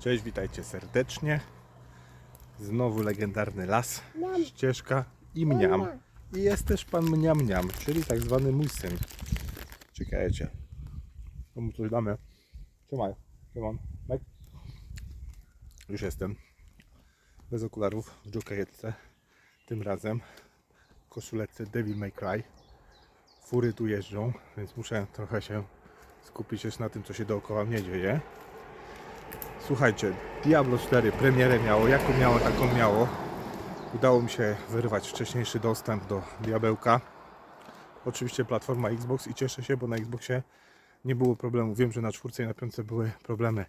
Cześć, witajcie serdecznie. Znowu legendarny las, ścieżka i mniam. I jest też pan mniam mniam, czyli tak zwany mój syn. Czekajcie. To mu coś damy. Trzymaj. Trzymam. Mek. Już jestem. Bez okularów, w dżokajetce. Tym razem w koszulece Devil May Cry. Fury tu jeżdżą, więc muszę trochę się skupić też na tym, co się dookoła mnie dzieje. Słuchajcie, Diablo 4 premierę miało, jaką miało, taką miało. Udało mi się wyrwać wcześniejszy dostęp do Diabełka. Oczywiście platforma Xbox i cieszę się, bo na Xboxie nie było problemu. Wiem, że na czwórce i na piątce były problemy.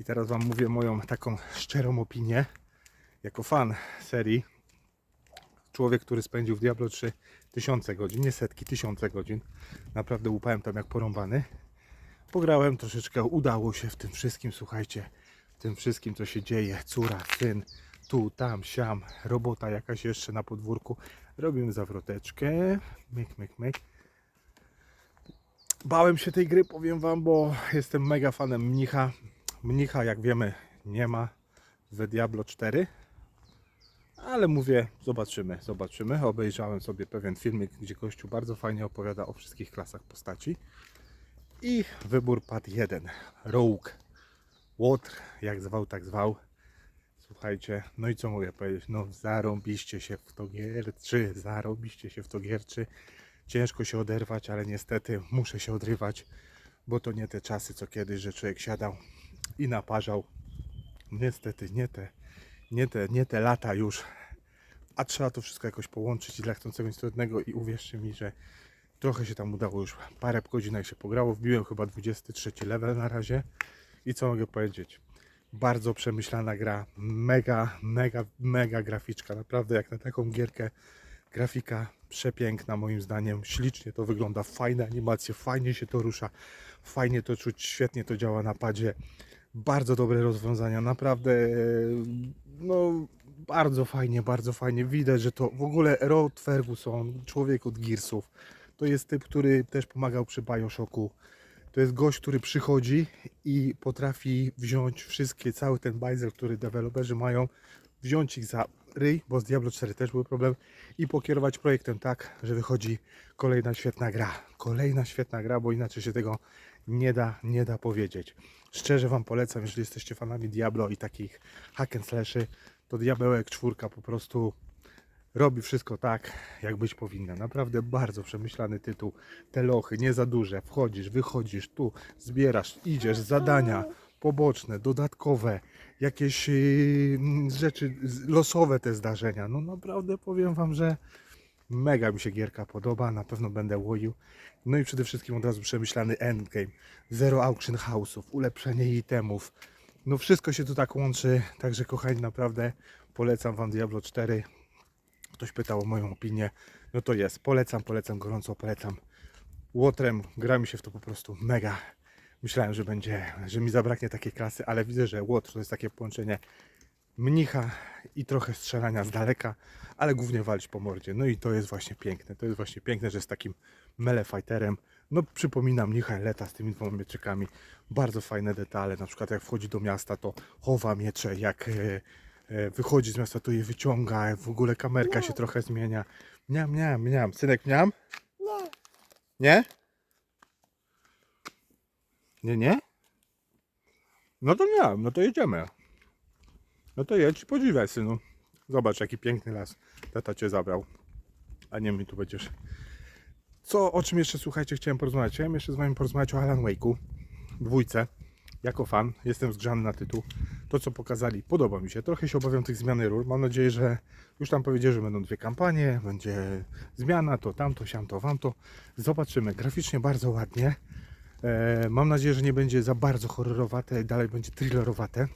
I teraz Wam mówię moją taką szczerą opinię. Jako fan serii, człowiek, który spędził w Diablo 3 tysiące godzin, nie setki, tysiące godzin. Naprawdę łupałem tam jak porąbany. Pograłem troszeczkę, udało się w tym wszystkim, słuchajcie, tym wszystkim, co się dzieje. Córa, syn, tu, tam, siam, robota jakaś jeszcze na podwórku. Robimy zawroteczkę. Myk, myk, myk. Bałem się tej gry, powiem Wam, bo jestem mega fanem mnicha. Mnicha, jak wiemy, nie ma w Diablo 4. Ale mówię, zobaczymy, zobaczymy. Obejrzałem sobie pewien filmik, gdzie gościu bardzo fajnie opowiada o wszystkich klasach postaci. I wybór padł jeden. Rogue. Łotr, jak zwał, tak zwał. Słuchajcie, no i co mogę powiedzieć? No zarąbiście się w to gierczy, zarąbiście się w to gierczy. Ciężko się oderwać, ale niestety muszę się odrywać, bo to nie te czasy, co kiedyś, że człowiek siadał i naparzał. Niestety nie te, nie te, nie te lata już. A trzeba to wszystko jakoś połączyć dla chcącego nic trudnego i uwierzcie mi, że Trochę się tam udało już parę godzinek się pograło. Wbiłem chyba 23 level na razie. I co mogę powiedzieć? Bardzo przemyślana gra. Mega, mega, mega graficzka. Naprawdę jak na taką gierkę. Grafika przepiękna moim zdaniem. Ślicznie to wygląda. Fajne animacje, fajnie się to rusza. Fajnie to czuć, świetnie to działa na padzie. Bardzo dobre rozwiązania. Naprawdę e, no bardzo fajnie, bardzo fajnie. Widać, że to w ogóle Rod Ferguson, człowiek od Gearsów. To jest typ, który też pomagał przy Bioshocku. To jest gość, który przychodzi i potrafi wziąć wszystkie, cały ten bajzel, który deweloperzy mają, wziąć ich za ryj, bo z Diablo 4 też był problem, i pokierować projektem tak, że wychodzi kolejna świetna gra. Kolejna świetna gra, bo inaczej się tego nie da, nie da powiedzieć. Szczerze Wam polecam, jeżeli jesteście fanami Diablo i takich hack and slashy, to Diabełek 4 po prostu robi wszystko tak, jak być powinno. Naprawdę bardzo przemyślany tytuł. Te lochy nie za duże. Wchodzisz, wychodzisz, tu zbierasz, idziesz, zadania poboczne, dodatkowe, jakieś yy, rzeczy z- losowe te zdarzenia. No naprawdę powiem Wam, że mega mi się gierka podoba, na pewno będę łoił. No i przede wszystkim od razu przemyślany endgame, zero auction house'ów, ulepszenie itemów. No wszystko się tu tak łączy, także kochani naprawdę polecam Wam Diablo 4 ktoś pytał o moją opinię, no to jest. Polecam, polecam, gorąco polecam. Łotrem gra mi się w to po prostu mega. Myślałem, że będzie, że mi zabraknie takiej klasy, ale widzę, że Łotr to jest takie połączenie mnicha i trochę strzelania z daleka, ale głównie walić po mordzie. No i to jest właśnie piękne. To jest właśnie piękne, że jest takim melee fighterem. No przypomina mnicha Eleta z tymi dwoma mieczykami. Bardzo fajne detale. Na przykład jak wchodzi do miasta, to chowa miecze, jak e, wychodzi z miasta, to je wyciąga. W ogóle kamerka się trochę zmienia. Miam, miam, miam. Synek, miam? Nie, Nie? Nie, nie? No to nie, no to jedziemy. No to jedź i podziwiaj, synu. Zobacz, jaki piękny las tata cię zabrał. A nie mi tu będziesz. Co, o czym jeszcze, słuchajcie, chciałem porozmawiać? Chciałem jeszcze z wami porozmawiać o Alan Wake'u, dwójce. Jako fan, jestem zgrzany na tytuł. To, co pokazali, podoba mi się. Trochę się obawiam tych zmiany ról. Mam nadzieję, że już tam powiedzieli, że będą dwie kampanie, będzie zmiana, to tamto, siamto, wamto. Zobaczymy. Graficznie bardzo ładnie. E, mam nadzieję, że nie będzie za bardzo horrorowate, dalej będzie thrillerowate.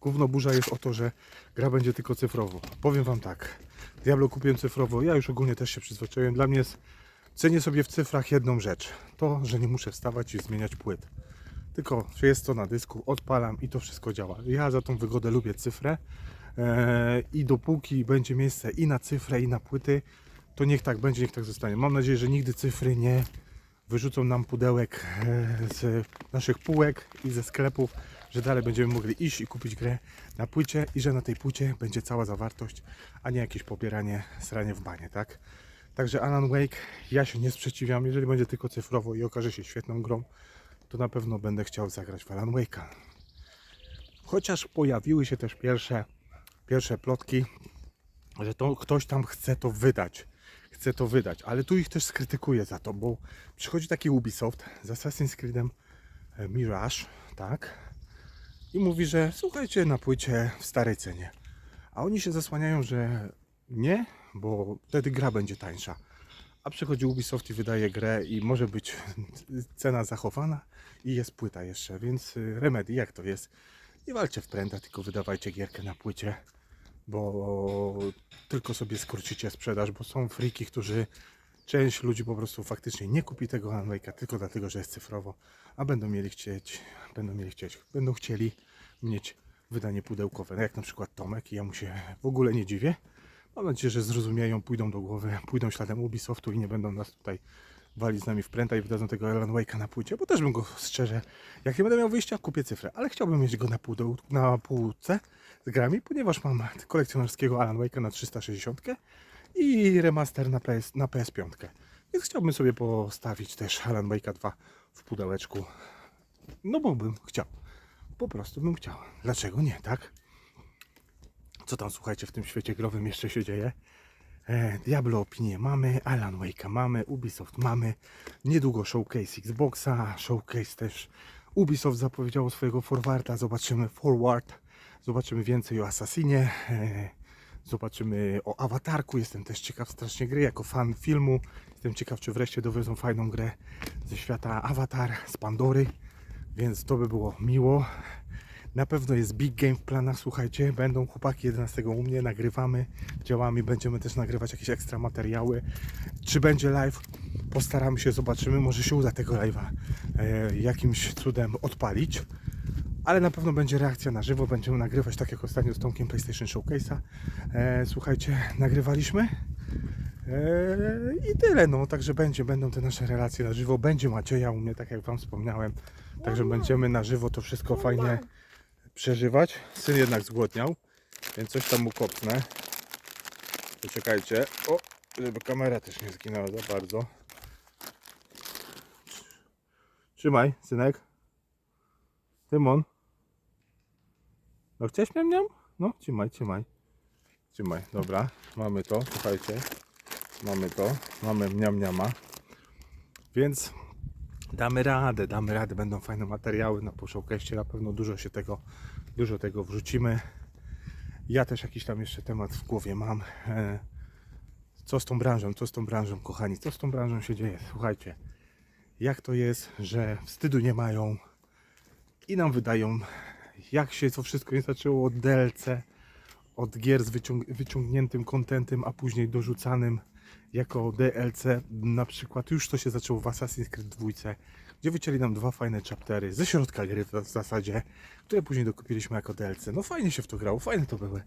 Główno burza jest o to, że gra będzie tylko cyfrowo. Powiem Wam tak, Diablo kupiłem cyfrowo, ja już ogólnie też się przyzwyczaiłem. Dla mnie jest, cenię sobie w cyfrach jedną rzecz. To, że nie muszę wstawać i zmieniać płyt. Tylko, jest to na dysku, odpalam i to wszystko działa. Ja za tą wygodę lubię cyfrę e, i dopóki będzie miejsce i na cyfrę, i na płyty, to niech tak będzie, niech tak zostanie. Mam nadzieję, że nigdy cyfry nie wyrzucą nam pudełek e, z naszych półek i ze sklepów, że dalej będziemy mogli iść i kupić grę na płycie i że na tej płycie będzie cała zawartość, a nie jakieś pobieranie, sranie w banie, tak? Także Alan Wake, ja się nie sprzeciwiam, jeżeli będzie tylko cyfrowo i okaże się świetną grą, to na pewno będę chciał zagrać w Alan Wake'a. Chociaż pojawiły się też pierwsze, pierwsze plotki, że to ktoś tam chce to wydać. Chce to wydać, ale tu ich też skrytykuję za to, bo przychodzi taki Ubisoft z Assassin's Creedem e, Mirage, tak? I mówi, że słuchajcie na płycie w starej cenie. A oni się zasłaniają, że nie, bo wtedy gra będzie tańsza. A przychodzi Ubisoft i wydaje grę i może być cena zachowana i jest płyta jeszcze, więc y, Remedy, jak to jest? Nie walcie w pręta, tylko wydawajcie gierkę na płycie, bo tylko sobie skrócicie sprzedaż, bo są friki, którzy część ludzi po prostu faktycznie nie kupi tego Alan Wake'a tylko dlatego, że jest cyfrowo, a będą mieli chcieć, będą mieli chcieć, będą chcieli mieć wydanie pudełkowe, no jak na przykład Tomek i ja mu się w ogóle nie dziwię. Mam nadzieję, że zrozumieją, pójdą do głowy, pójdą śladem Ubisoftu i nie będą nas tutaj walić z nami w pręta i wydadzą tego Alan Wake'a na płycie, bo też bym go szczerze, jak nie będę miał wyjścia, kupię cyfrę, ale chciałbym mieć go na, pudeł, na półce z grami, ponieważ mam kolekcjonerskiego Alan Wake'a na 360 i remaster na, PS, na PS5. Więc chciałbym sobie postawić też Alan Wake'a 2 w pudełeczku. No bo bym chciał. Po prostu bym chciał. Dlaczego nie, tak? Co tam słuchajcie w tym świecie growym jeszcze się dzieje? E, Diablo opinię mamy, Alan Wake'a mamy, Ubisoft mamy, niedługo showcase Xboxa, showcase też Ubisoft zapowiedziało swojego forwarda, zobaczymy forward, zobaczymy więcej o Assassinie, e, zobaczymy o Awatarku, jestem też ciekaw strasznie gry, jako fan filmu, jestem ciekaw czy wreszcie dowiozą fajną grę ze świata Avatar, z Pandory, więc to by było miło. Na pewno jest big game w planach, słuchajcie, będą chłopaki 11 u mnie, nagrywamy, działamy, będziemy też nagrywać jakieś ekstra materiały. Czy będzie live? Postaramy się, zobaczymy, może się uda tego live'a e, jakimś cudem odpalić. Ale na pewno będzie reakcja na żywo, będziemy nagrywać tak jak ostatnio z Tomkiem PlayStation Showcase'a. E, słuchajcie, nagrywaliśmy. E, I tyle, no, także będzie, będą te nasze relacje na żywo, będzie Macieja u mnie, tak jak Wam wspomniałem. Także będziemy na żywo to wszystko fajnie przeżywać. Syn jednak zgłodniał, więc coś tam mu kopnę. Poczekajcie. O, żeby kamera też nie zginęła za bardzo. Trzymaj, synek. Tymon. No chciałeś miam, miam? No, trzymaj, trzymaj. Trzymaj, dobra. Mamy to, słuchajcie. Mamy to. Mamy mniam mniama. Więc damy radę, damy radę. Będą fajne materiały na poszłkeście. Na pewno dużo się tego, dużo tego wrzucimy. Ja też jakiś tam jeszcze temat w głowie mam. E, Co z tą branżą, co z tą branżą, kochani, co z tą branżą się dzieje? Słuchajcie, jak to jest, że wstydu nie mają i nam wydają, jak się to wszystko nie zaczęło od DLC, od gier z wyciąg- wyciągniętym kontentem, a później dorzucanym jako DLC. Na przykład już to się zaczęło w Assassin's Creed 2, gdzie wycięli nam dwa fajne chaptery ze środka gry w zasadzie, które później dokupiliśmy jako DLC. No fajnie się w to grało, fajne to były.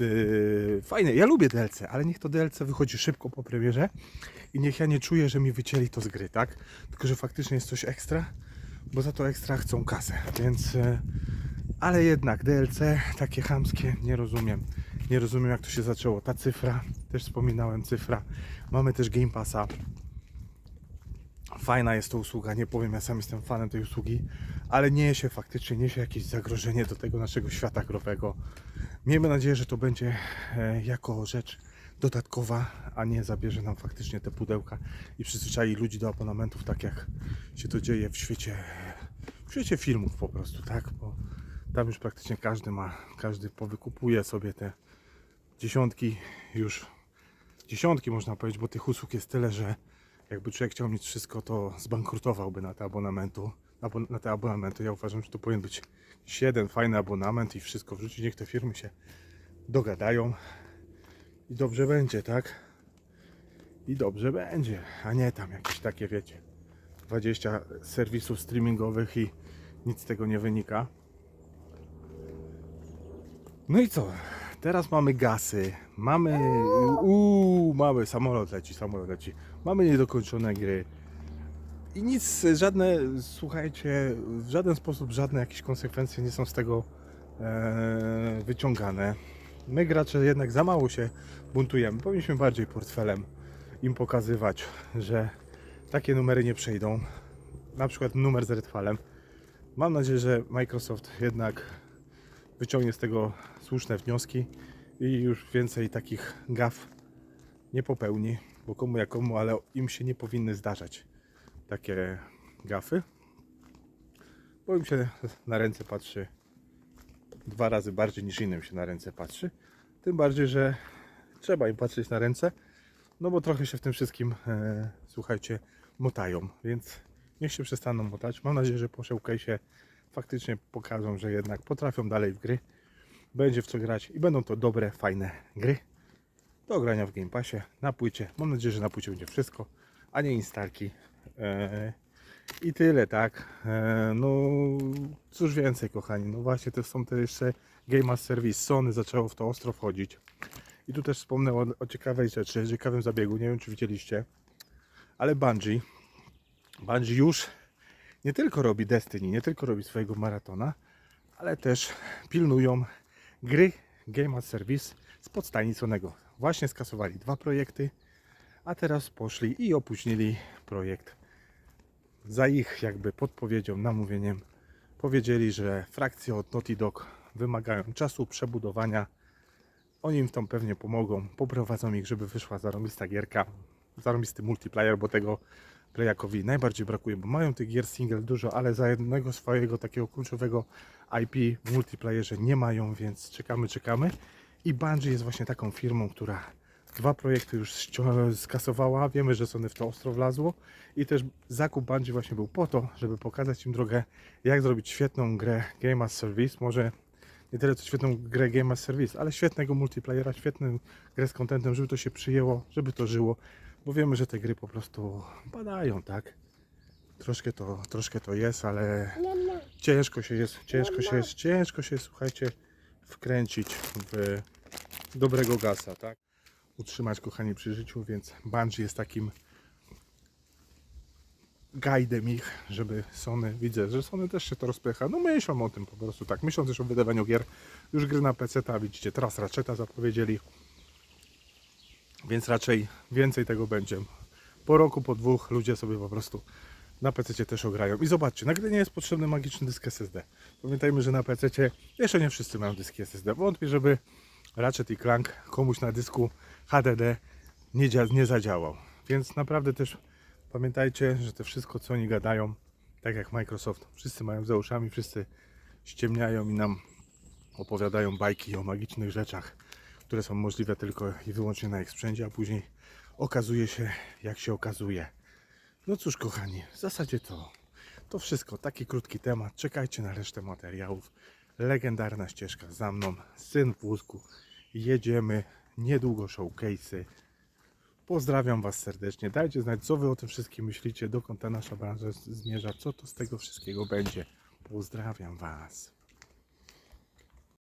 Yy, fajne, ja lubię DLC, ale niech to DLC wychodzi szybko po premierze i niech ja nie czuję, że mi wycięli to z gry, tak? Tylko, że faktycznie jest coś ekstra, bo za to ekstra chcą kasę, więc... Yy, ale jednak DLC takie chamskie nie rozumiem. Nie rozumiem jak to się zaczęło. Ta cyfra, też wspominałem cyfra. Mamy też Game Passa. Fajna jest to usługa, nie powiem, ja sam jestem fanem tej usługi, ale niesie faktycznie, niesie jakieś zagrożenie do tego naszego świata growego. Miejmy nadzieję, że to będzie e, jako rzecz dodatkowa, a nie zabierze nam faktycznie te pudełka i przyzwyczai ludzi do abonamentów, tak jak się to dzieje w świecie, w świecie filmów po prostu, tak? Bo tam już praktycznie każdy ma, każdy powykupuje sobie te dziesiątki już, dziesiątki można powiedzieć, bo tych usług jest tyle, że jakby człowiek chciał mieć wszystko, to zbankrutowałby na te abonamentu, abo- na te abonamenty. Ja uważam, że to powinien być jeden fajny abonament i wszystko wrzucić, niech te firmy się dogadają i dobrze będzie, tak? I dobrze będzie, a nie tam jakieś takie, wiecie, 20 serwisów streamingowych i nic z tego nie wynika. No i co? Teraz mamy gasy, mamy. Uuu, mamy samolot leci, samolot leci. Mamy niedokończone gry. I nic, żadne, słuchajcie, w żaden sposób żadne jakieś konsekwencje nie są z tego e, wyciągane. My gracze jednak za mało się buntujemy. Powinniśmy bardziej portfelem im pokazywać, że takie numery nie przejdą. Na przykład numer z Redfallem. Mam nadzieję, że Microsoft jednak wyciągnie z tego słuszne wnioski i już więcej takich gaf nie popełni, bo komu jak komu, ale im się nie powinny zdarzać takie gafy, bo im się na ręce patrzy dwa razy bardziej niż innym się na ręce patrzy. Tym bardziej, że trzeba im patrzeć na ręce, no bo trochę się w tym wszystkim, e, słuchajcie, motają, więc niech się przestaną motać. Mam nadzieję, że po showcase'ie faktycznie pokażą, że jednak potrafią dalej w gry, będzie w co grać i będą to dobre, fajne gry do grania w Game Passie na płycie. Mam nadzieję, że na płycie będzie wszystko, a nie instalki. Eee, I tyle, tak. Eee, no cóż więcej, kochani. No właśnie, to są te jeszcze Game as Service. Sony zaczęło w to ostro wchodzić. I tu też wspomnę o, o ciekawej rzeczy, ciekawym zabiegu. Nie wiem, czy widzieliście, ale Bungie, Bungie już nie tylko robi Destiny, nie tylko robi swojego maratona, ale też pilnują gry Game as Service z podstajni Sonego. Właśnie skasowali dwa projekty, a teraz poszli i opóźnili projekt. Za ich jakby podpowiedzią, namówieniem powiedzieli, że frakcje od Naughty Dog wymagają czasu przebudowania. Oni im w tym pewnie pomogą, poprowadzą ich, żeby wyszła zarobista gierka, zarobisty multiplayer, bo tego Playakowi najbardziej brakuje, bo mają tych gier single dużo, ale za jednego swojego takiego kluczowego IP w multiplayerze nie mają, więc czekamy, czekamy. I Bungie jest właśnie taką firmą, która dwa projekty już skasowała. Wiemy, że Sony w to ostro wlazło. I też zakup Bungie właśnie był po to, żeby pokazać im drogę, jak zrobić świetną grę Game as Service. Może nie tyle co świetną grę Game as Service, ale świetnego multiplayera, świetną grę z contentem, żeby to się przyjęło, żeby to żyło. Bo wiemy, że te gry po prostu padają, tak? Troszkę to, troszkę to jest, ale ciężko się jest, ciężko się jest, ciężko się, słuchajcie, wkręcić w dobrego gasa, tak? Utrzymać, kochani, przy życiu, więc Bungie jest takim guidem ich, żeby Sony, widzę, że Sony też się to rozpycha, no myślą o tym po prostu, tak, myślą też o wydawaniu gier, już gry na PC, ta widzicie, teraz Ratcheta zapowiedzieli, więc raczej więcej tego będzie. Po roku, po dwóch ludzie sobie po prostu na PC też ograją. I zobaczcie, na gry nie jest potrzebny magiczny dysk SSD. Pamiętajmy, że na PC jeszcze nie wszyscy mają dyski SSD. Wątpię, żeby Ratchet i Clank komuś na dysku HDD nie, nie zadziałał. Więc naprawdę też pamiętajcie, że to wszystko, co oni gadają, tak jak Microsoft, wszyscy mają za uszami, wszyscy ściemniają i nam opowiadają bajki o magicznych rzeczach, które są możliwe tylko i wyłącznie na ich sprzęcie, a później okazuje się, jak się okazuje. No cóż, kochani, w zasadzie to, to wszystko. Taki krótki temat. Czekajcie na resztę materiałów. Legendarna ścieżka za mną. Syn w wózku. Jedziemy. Niedługo showcase'y. Pozdrawiam Was serdecznie. Dajcie znać, co Wy o tym wszystkim myślicie, dokąd ta nasza branża zmierza, co to z tego wszystkiego będzie. Pozdrawiam Was.